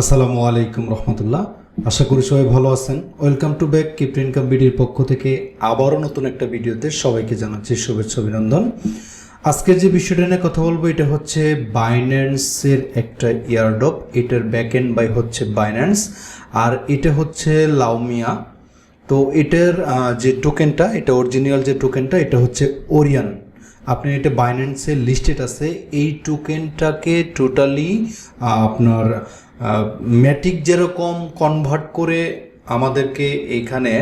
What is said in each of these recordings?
আসসালামু আলাইকুম রহমতুল্লাহ। আশা করি সবাই ভালো আছেন। Welcome to back crypto income বিডির পক্ষ থেকে আবারও নতুন একটা ভিডিওতে সবাইকে জানাচ্ছি শুভেচ্ছা, অভিনন্দন। আজকের যে বিষয়টা নিয়ে কথা বলব, এটা হচ্ছে বাইন্যান্সের একটা ইয়ারডপ। এটার ব্যাক এন্ড বাই হচ্ছে বাইন্যান্স, আর এটা হচ্ছে লাউমিয়া তো এটার যে টোকেনটা এটা অরিজিনাল যে টোকেনটা এটা হচ্ছে ওরিয়ান। আপনি এটা বাইন্যান্সে লিস্টেড আছে। এই টোকেনটাকে টোটালি আপনার ম্যাটিক যেরকম কনভার্ট করে আমাদেরকে এইখানে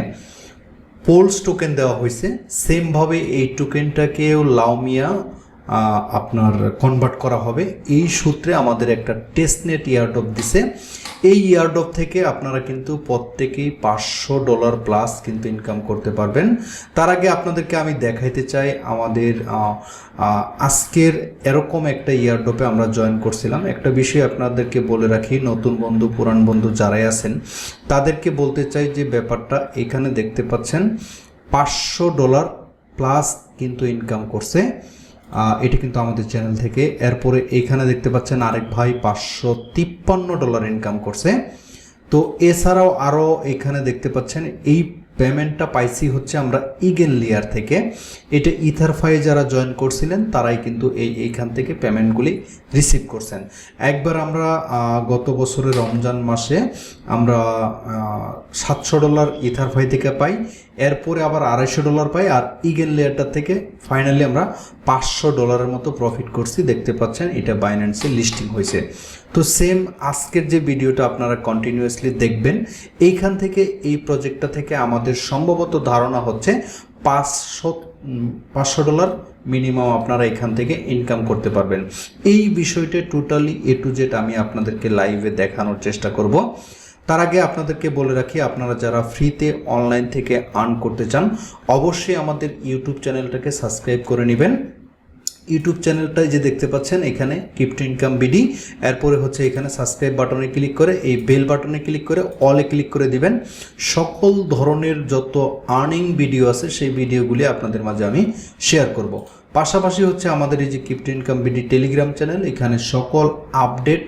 পোলস টোকেন দেওয়া হয়েছে সেমভাবে এই টোকেনটাকেও লাউমিয়া আপনার কনভার্ট করা হবে। এই সূত্রে আমাদের একটা টেস্টনেট ইয়ারডপ দিছে। এই ইয়ারডপ থেকে আপনারা কিন্তু প্রত্যেকেই পাঁচশো ডলার প্লাস কিন্তু ইনকাম করতে পারবেন। তার আগে আপনাদেরকে আমি দেখাইতে চাই আমাদের আজকের এরকম একটা ইয়ারডপে আমরা জয়েন করছিলাম। একটা বিষয় আপনাদেরকে বলে রাখি, নতুন বন্ধু, পুরান বন্ধু যারাই আছেন, তাদেরকে বলতে চাই যে ব্যাপারটা এখানে দেখতে পাচ্ছেন, পাঁচশো ডলার প্লাস কিন্তু ইনকাম করছে। এটা কিন্তু আমাদের চ্যানেল থেকে। এরপরে এইখানে দেখতে পাচ্ছেন আরেক ভাই পাঁচশো তিপ্পান্ন ডলার ইনকাম করছে। তো এছাড়াও আরও এখানে দেখতে পাচ্ছেন, এই পেমেন্টটা পাইছি হচ্ছে আমরা ইগেন লেয়ার থেকে। এটা ইথারফাই যারা জয়েন করছিলেন, তারাই কিন্তু এই এইখান থেকে পেমেন্টগুলি রিসিভ করছেন। একবার আমরা গত বছরের রমজান মাসে আমরা সাতশো ডলার ইথারফাই থেকে পাই। এরপরে আবার আড়াইশো ডলার পাই, আর ইগেল লেয়ারটা থেকে ফাইনালি আমরা পাঁচশো ডলারের মতো প্রফিট করছি। দেখতে পাচ্ছেন, এটা বাইন্যান্সে লিস্টিং হয়েছে। তো সেম আজকের যে ভিডিওটা আপনারা কন্টিনিউয়াসলি দেখবেন, এইখান থেকে, এই প্রজেক্টটা থেকে আমাদের সম্ভবত ধারণা হচ্ছে পাঁচশো পাঁচশো ডলার মিনিমাম আপনারা এখান থেকে ইনকাম করতে পারবেন। এই বিষয়টা টোটালি এ টু জেড আমি আপনাদেরকে লাইভে দেখানোর চেষ্টা করব। তার আগে আপনাদেরকে বলে রাখি, আপনারা যারা ফ্রিতে অনলাইন থেকে আর্ন করতে চান, অবশ্যই আমাদের ইউটিউব চ্যানেলটাকে সাবস্ক্রাইব করে নেবেন। ইউটিউব চ্যানেলটাই যে দেখতে পাচ্ছেন, এখানে কিপ্ট ইনকাম বিডি এরপরে হচ্ছে এখানে সাবস্ক্রাইব বাটনে ক্লিক করে, এই বেল বাটনে ক্লিক করে অলে ক্লিক করে দিবেন। সকল ধরনের যত আর্নিং ভিডিও আছে, সেই ভিডিওগুলি আপনাদের মাঝে আমি শেয়ার করব। পাশাপাশি হচ্ছে আমাদের এই যে crypto income BD Telegram channel, এখানে সকল আপডেট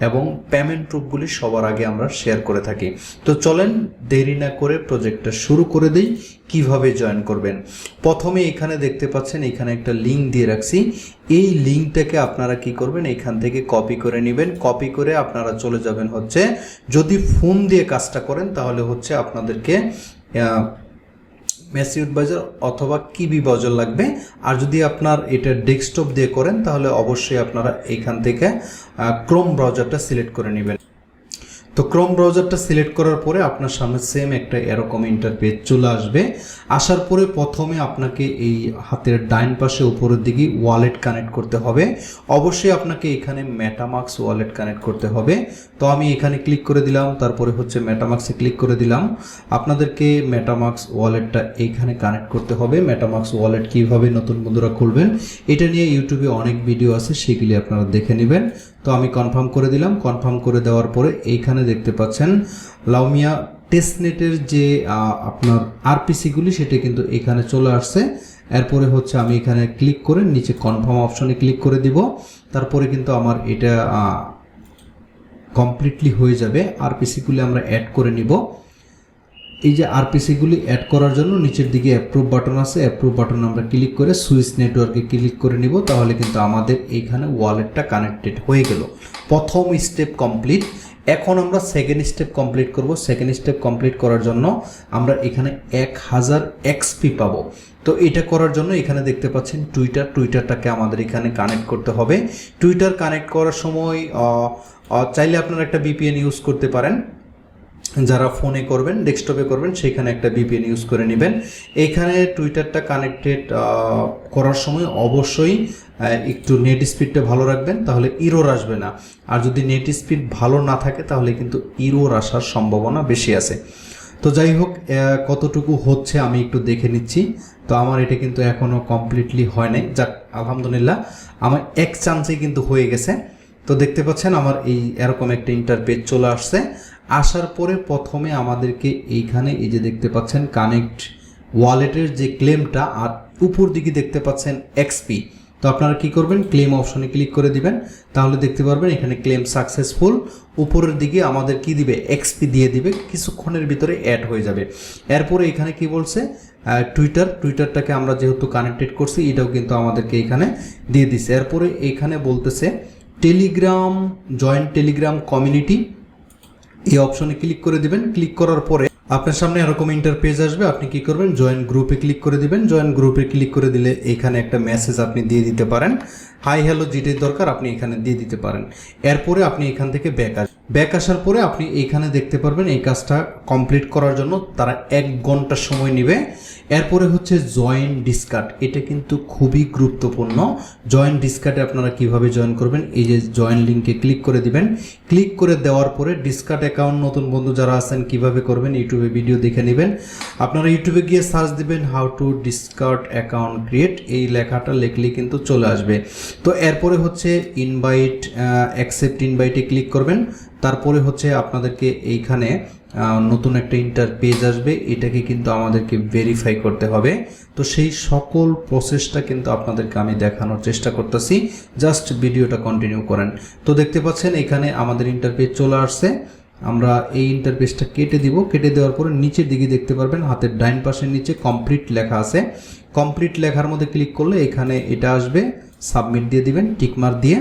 এবং পেমেন্ট প্রুফগুলি সবার আগে আমরা শেয়ার করে থাকি। তো চলেন দেরি না করে প্রজেক্টটা শুরু করে দিই, কীভাবে জয়েন করবেন? প্রথমে এখানে দেখতে পাচ্ছেন, এখানে একটা লিঙ্ক দিয়ে রাখছি। এই লিঙ্কটাকে আপনারা কি করবেন? এখান থেকে কপি করে নেবেন। কপি করে আপনারা চলে যাবেন হচ্ছে, যদি ফোন দিয়ে কাজটা করেন, তাহলে হচ্ছে আপনাদেরকে আহ, মেসিউড বাজার অথবা কিবি বাজার লাগবে। আর যদি আপনার এটা ডেস্কটপ দিয়ে করেন তাহলে অবশ্যই আপনারা এখান থেকে ক্রোম ব্রাউজারটা সিলেক্ট করে নেবেন। তো ক্রোম ব্রাউজারটা সিলেক্ট করার পরে আপনার সামনে সেম একটা এরকম ইন্টারপেজ চলে আসবে। আসার পরে প্রথমে আপনাকে এই হাতের ডাইন পাশে উপরের দিকে ওয়ালেট কানেক্ট করতে হবে। অবশ্যই আপনাকে এখানে মেটামাক্স ওয়ালেট কানেক্ট করতে হবে। তো আমি এখানে ক্লিক করে দিলাম, তারপরে হচ্ছে মেটামাক্সে ক্লিক করে দিলাম। আপনাদেরকে মেটামাক্স ওয়ালেটটা এইখানে কানেক্ট করতে হবে। মেটামাক্স ওয়ালেট কীভাবে নতুন বন্ধুরা খুলবেন, এটা নিয়ে ইউটিউবে অনেক ভিডিও আছে, সেগুলি আপনারা দেখে নেবেন। তো আমি কনফার্ম করে দিলাম। কনফার্ম করে দেওয়ার পরে এইখানে দেখতে পাচ্ছেন লাউমিয়া টেস্টনেটের যে আপনার আরপিসিগুলি সেটা কিন্তু এখানে চলে আসছে। এরপরে হচ্ছে আমি এখানে ক্লিক করে নিচে কনফার্ম অপশনে ক্লিক করে দিব। তারপরে কিন্তু আমার এটা কমপ্লিটলি হয়ে যাবে। আরপিসিগুলি আমরা অ্যাড করে নিব। এই যে আরপিসিগুলি অ্যাড করার জন্য নিচের দিকে অ্যাপ্রুভ বাটন আছে। অ্যাপ্রুভ বাটন আমরা ক্লিক করে সুইচ নেটওয়ার্কে ক্লিক করে নিব। তাহলে কিন্তু আমাদের এইখানে ওয়ালেটটা কানেক্টেড হয়ে গেল। প্রথম স্টেপ কমপ্লিট এখন আমরা সেকেন্ড স্টেপ কমপ্লিট করব। সেকেন্ড স্টেপ কমপ্লিট করার জন্য আমরা এখানে এক হাজার এক্সপি পাবো। তো এটা করার জন্য এখানে দেখতে পাচ্ছেন টুইটার টুইটারটাকে আমাদের এখানে কানেক্ট করতে হবে। টুইটার কানেক্ট করার সময় চাইলে আপনারা একটা বিপিএন ইউজ করতে পারেন। যারা ফোনে করবেন, ডেস্কটপে করবেন, সেখানে একটা ভিপিএন ইউজ করে নেবেন। এখানে টুইটারটা কানেক্টেড করার সময় অবশ্যই একটু নেট স্পিডটা ভালো রাখবেন, তাহলে ইরোর আসবে না। আর যদি নেট স্পিড ভালো না থাকে, তাহলে কিন্তু ইরোর আসার সম্ভাবনা বেশি আছে। তো যাই হোক কতটুকু হচ্ছে আমি একটু দেখে নিচ্ছি। তো আমার এটা কিন্তু এখনও কমপ্লিটলি হয় নাই। যাক, আলহামদুলিল্লাহ, আমার এক চান্সেই কিন্তু হয়ে গেছে। তো দেখতে পাচ্ছেন, আমার এই এরকম একটা ইন্টারপেজ চলে আসছে। আসার পরে প্রথমে আমাদেরকে এইখানে এই যে দেখতে পাচ্ছেন কানেক্ট ওয়ালেটের যে ক্লেমটা আর উপর দিকে দেখতে পাচ্ছেন এক্সপি তো আপনারা কি করবেন? ক্লেম অপশনে ক্লিক করে দিবেন। তাহলে দেখতে পারবেন এখানে ক্লেম সাকসেসফুল উপরের দিকে আমাদের কি দিবে? এক্সপি দিয়ে দিবে। কিছুক্ষণের ভিতরে অ্যাড হয়ে যাবে। এরপরে এখানে কি বলছে? টুইটার টুইটারটাকে আমরা যেহেতু কানেক্টেড করছি, এটাও কিন্তু আমাদেরকে এখানে দিয়ে দিছে। এরপরে এখানে বলতেছে টেলিগ্রাম জয়েন্ট টেলিগ্রাম কমিউনিটি এই অপশনে ক্লিক করে দিবেন। ক্লিক করার পরে আপনার সামনে এরকম ইন্টার পেজ আসবে। আপনি কি করবেন? জয়েন গ্রুপে ক্লিক করে দিবেন। জয়েন গ্রুপে ক্লিক করে দিলে এখানে একটা মেসেজ আপনি দিয়ে দিতে পারেন। হাই, হ্যালো যেটির দরকার, আপনি এখানে দিয়ে দিতে পারেন। এরপরে আপনি এখান থেকে ব্যাক আস ব্যাক আসার পরে আপনি এইখানে দেখতে পারবেন এই কাজটা কমপ্লিট করার জন্য তারা এক ঘণ্টা সময় নেবে। এরপরে হচ্ছে জয়েন ডিসকার্ড এটা কিন্তু খুবই গুরুত্বপূর্ণ। জয়েন ডিসকার্ডে আপনারা কীভাবে জয়েন করবেন, এই যে জয়েন লিঙ্কে ক্লিক করে দিবেন। ক্লিক করে দেওয়ার পরে ডিসকার্ড অ্যাকাউন্ট নতুন বন্ধু যারা আছেন কীভাবে করবেন, ইউটিউবে ভিডিও দেখে নেবেন। আপনারা ইউটিউবে গিয়ে সার্চ দিবেন how to Discord account create এই লেখাটা লিখলেই কিন্তু চলে আসবে। তো এরপরে হচ্ছে ইনভাইট অ্যাকসেপ্ট ইনভাইটে ক্লিক করবেন। তারপরে হচ্ছে আপনাদেরকে এইখানে নতুন একটা ইন্টার পেজ আসবে। এটাকে কিন্তু আমাদেরকে ভেরিফাই করতে হবে। তো সেই সকল প্রসেসটা কিন্তু আপনাদেরকে আমি দেখানোর চেষ্টা করতেছি। জাস্ট ভিডিওটা কন্টিনিউ করেন। তো দেখতে পাচ্ছেন, এখানে আমাদের ইন্টারপেজ চলে আসছে। আমরা এই ইন্টারপেজটা কেটে দিব। কেটে দেওয়ার পরে নিচের দিকে দেখতে পারবেন, হাতের ডাইন পাশের নিচে কমপ্লিট লেখা আছে। কমপ্লিট লেখার মধ্যে ক্লিক করলে এখানে এটা আসবে। সাবমিট দিয়ে দিবেন টিকমার দিয়ে।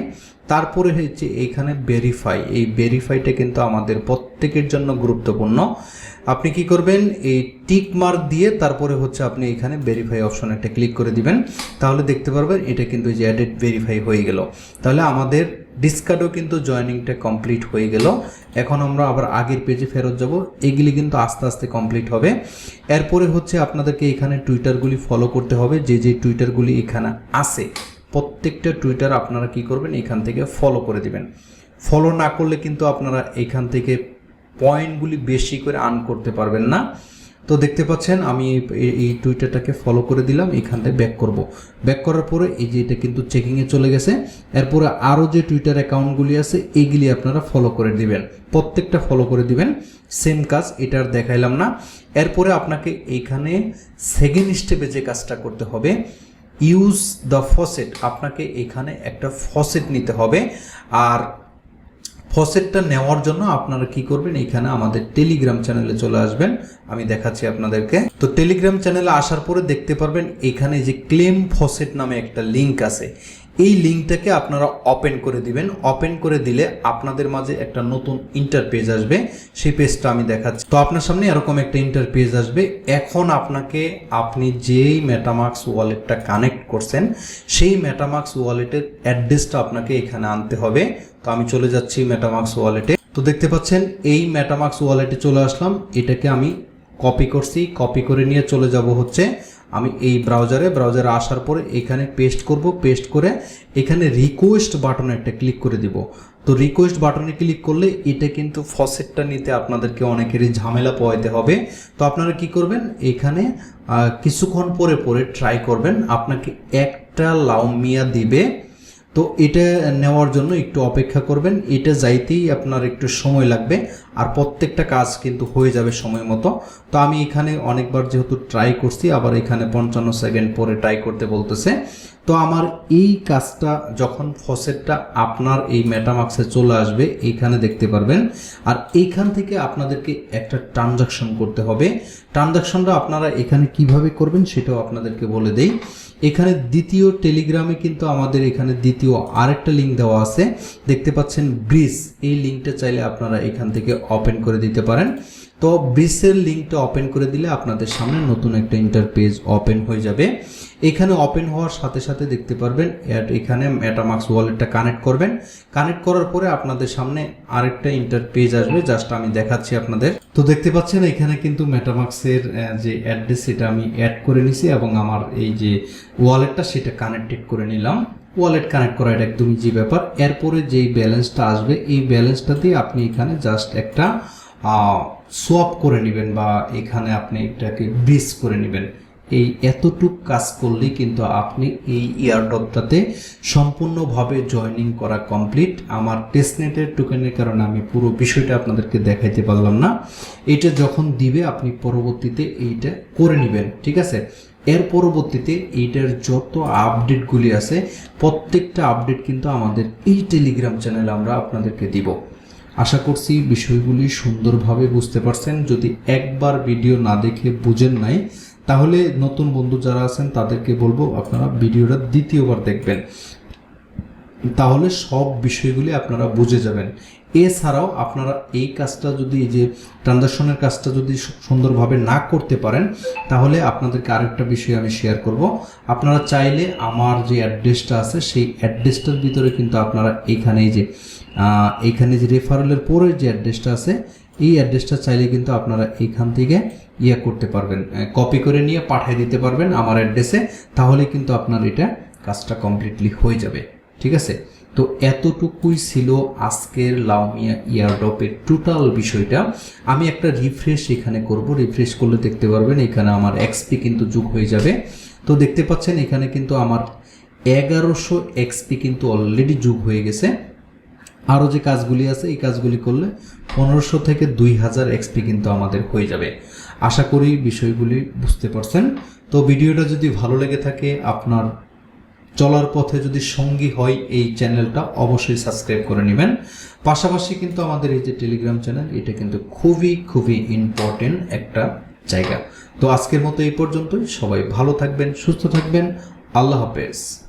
তারপরে হচ্ছে এখানে ভেরিফাই এই ভেরিফাইটা কিন্তু আমাদের প্রত্যেকের জন্য গুরুত্বপূর্ণ। আপনি কি করবেন? এই টিক মার্ক দিয়ে তারপরে হচ্ছে আপনি এখানে ভেরিফাই অপশন একটা ক্লিক করে দিবেন। তাহলে দেখতে পারবেন এটা কিন্তু যে অ্যাডেড ভেরিফাই হয়ে গেল। তাহলে আমাদের ডিসকার্ডও কিন্তু জয়নিংটা কমপ্লিট হয়ে গেল। এখন আমরা আবার আগের পেজে ফেরত যাব। এগুলি কিন্তু আস্তে আস্তে কমপ্লিট হবে। এরপরে হচ্ছে আপনাদেরকে এখানে টুইটারগুলি ফলো করতে হবে। যে যে টুইটারগুলি এখানে আছে প্রত্যেকটা টুইটার আপনারা কি করবেন? এখান থেকে ফলো করে দিবেন। ফলো না করলে কিন্তু আপনারা এখান থেকে পয়েন্টগুলি বেশি করে আর্ন করতে পারবেন না। তো দেখতে পাচ্ছেন, আমি এই- টুইটারটাকে ফলো করে দিলাম, এখান থেকে ব্যাক করব। ব্যাক করার পরে এই যে এটা কিন্তু চেকিংয়ে চলে গেছে। এরপরে আরও যে টুইটার অ্যাকাউন্টগুলি আছে এইগুলি আপনারা ফলো করে দিবেন। প্রত্যেকটা ফলো করে দিবেন। সেম কাজ, এটা আর দেখাইলাম না। এরপরে আপনাকে এইখানে সেকেন্ড স্টেপে যে কাজটা করতে হবে ইউজ দ্য ফসেট আপনাকে এখানে একটা ফসেট নিতে হবে। আর ফসেটটা নেওয়ার জন্য আপনারা কি করবেন, এখানে আমাদের টেলিগ্রাম চ্যানেলে চলে আসবেন। আমি দেখাচ্ছি আপনাদেরকে। তো টেলিগ্রাম চ্যানেলে আসার পরে দেখতে পারবেন, এখানে যে ক্লেম ফসেট নামে একটা লিঙ্ক আছে। এই লিঙ্কটাকে আপনারা ওপেন করে দিবেন। ওপেন করে দিলে আপনাদের মাঝে একটা নতুন ইন্টার পেজ আসবে। সেই পেজটা আমি দেখাচ্ছি। তো আপনার সামনে এরকম একটা ইন্টার পেজ আসবে। এখন আপনাকে আপনি যেই মেটামাক্স ওয়ালেটটা কানেক্ট করছেন, সেই মেটামাক্স ওয়ালেটের অ্যাড্রেসটা আপনাকে এখানে আনতে হবে। তো আমি চলে যাচ্ছি মেটামাক্স ওয়ালেটে তো দেখতে পাচ্ছেন, এই মেটামাক্স ওয়ালেটে চলে আসলাম। এটাকে আমি কপি করছি। কপি করে নিয়ে চলে যাব হচ্ছে আমি এই ব্রাউজারে ব্রাউজারে আসার পরে এখানে পেস্ট করব পেস্ট করে এখানে রিকোয়েস্ট বাটনে একটা ক্লিক করে দিব। তো রিকোয়েস্ট বাটনে ক্লিক করলে এটা কিন্তু ফসেটটা নিতে আপনাদেরকে অনেকেরই ঝামেলা পোয়াইতে হবে। তো আপনারা কি করবেন? এখানে কিছুক্ষণ পরে পরে ট্রাই করবেন। আপনাকে একটা লাউমিয়া দিবে। তো এটা নেওয়ার জন্য একটু অপেক্ষা করবেন। এটা যাইতেই আপনার একটু সময় লাগবে আর প্রত্যেকটা কাজ কিন্তু হয়ে যাবে সময় মতো। তো আমি এখানে অনেকবার যেহেতু ট্রাই করছি, আবার এখানে পঞ্চান্ন সেকেন্ড পরে ট্রাই করতে বলতেছে। তো আমার এই কাজটা যখন ফসেটটা আপনার এই মেটামাক্সে চলে আসবে এইখানে দেখতে পারবেন। আর এইখান থেকে আপনাদেরকে একটা ট্রানজাকশন করতে হবে। ট্রানজাকশনটা আপনারা এখানে কীভাবে করবেন সেটাও আপনাদেরকে বলে দেই। এখানে দ্বিতীয় টেলিগ্রামে কিন্তু আমাদের এখানে দ্বিতীয় আরেকটা লিঙ্ক দেওয়া আছে। দেখতে পাচ্ছেন গ্রিস এই লিঙ্কটা চাইলে আপনারা এখান থেকে ওপেন করে দিতে পারেন। তো ব্রিজের লিঙ্কটা ওপেন করে দিলে আপনাদের সামনে নতুন একটা ইন্টারপেজ ওপেন হয়ে যাবে। এখানে ওপেন হওয়ার সাথে সাথে দেখতে পারবেন এখানে মেটামাক্স ওয়ালেটটা কানেক্ট করবেন। কানেক্ট করার পরে আপনাদের সামনে আরেকটা ইন্টারপেজ আসবে জাস্ট আমি দেখাচ্ছি আপনাদের। তো দেখতে পাচ্ছেন, এখানে কিন্তু মেটামাক্সের যে অ্যাড্রেস সেটা আমি অ্যাড করে নিছি এবং আমার এই যে ওয়ালেটটা সেটা কানেক্টেড করে নিলাম। ওয়ালেট কানেক্ট করা এটা একদমই যে ব্যাপার। এরপরে যেই ব্যালেন্সটা আসবে, এই ব্যালেন্সটা দিয়ে আপনি এখানে জাস্ট একটা সোয়াপ করে নেবেন বা এখানে আপনি এটাকে ব্রিজ করে নেবেন। এই এতটুক কাজ করলেই কিন্তু আপনি এই ইয়ারডপটাতে সম্পূর্ণভাবে জয়েনিং করা কমপ্লিট আমার টেস্টনেটের টোকেনের কারণে আমি পুরো বিষয়টা আপনাদেরকে দেখাইতে পারলাম না। এটা যখন দিবে, আপনি পরবর্তীতে এইটা করে নেবেন, ঠিক আছে? এর পরবর্তীতে এইটার যত আপডেটগুলি আছে, প্রত্যেকটা আপডেট কিন্তু আমাদের এই টেলিগ্রাম চ্যানেলে আমরা আপনাদেরকে দিব। আশা করছি বিষয়গুলি সুন্দরভাবে বুঝতে পারছেন। যদি একবার ভিডিও না দেখে বুঝেন নাই, তাহলে নতুন বন্ধু যারা আছেন, তাদেরকে বলব আপনারা ভিডিওটা দ্বিতীয়বার দেখবেন। তাহলে সব বিষয়গুলি আপনারা বুঝে যাবেন। এছাড়াও আপনারা এই কাজটা যদি যে ট্রানজাকশনের কাজটা যদি সুন্দরভাবে না করতে পারেন, তাহলে আপনাদেরকে আরেকটা বিষয় আমি শেয়ার করব। আপনারা চাইলে আমার যে অ্যাড্রেসটা আছে, সেই অ্যাড্রেসটার ভিতরে কিন্তু আপনারা এইখানে এই যে এইখানে যে রেফারেলের পরে যে অ্যাড্রেসটা আছে, এই অ্যাড্রেসটা চাইলে কিন্তু আপনারা এইখান থেকে ইয়ে করতে পারবেন। কপি করে নিয়ে পাঠিয়ে দিতে পারবেন আমার অ্যাড্রেসে, তাহলে কিন্তু আপনার এটা কাজটা কমপ্লিটলি হয়ে যাবে। ঠিক আছে? তো এতটুকুই ছিল আজকের লাউমিয়া ইয়ারড্রপের টোটাল বিষয়টা। আমি একটা রিফ্রেশ এখানে করব। রিফ্রেশ করলে দেখতে পারবেন এখানে আমার এক্সপি কিন্তু যোগ হয়ে যাবে। তো দেখতে পাচ্ছেন এখানে কিন্তু আমার এগারোশো এক্সপি কিন্তু অলরেডি যোগ হয়ে গেছে। আরও যে কাজগুলি আছে, এই কাজগুলি করলে পনেরোশো থেকে দুই হাজার এক্সপি কিন্তু আমাদের হয়ে যাবে। আশা করি বিষয়গুলি বুঝতে পারছেন। তো ভিডিওটা যদি ভালো লেগে থাকে, আপনার চলার পথে যদি সঙ্গী হয় এই চ্যানেলটা অবশ্যই সাবস্ক্রাইব করে নেবেন। পাশাপাশি কিন্তু আমাদের এই যে টেলিগ্রাম চ্যানেল এটা কিন্তু খুবই খুবই ইম্পর্টেন্ট একটা জায়গা। তো আজকের মতো এই পর্যন্তই। সবাই ভালো থাকবেন, সুস্থ থাকবেন। আল্লাহ হাফেজ।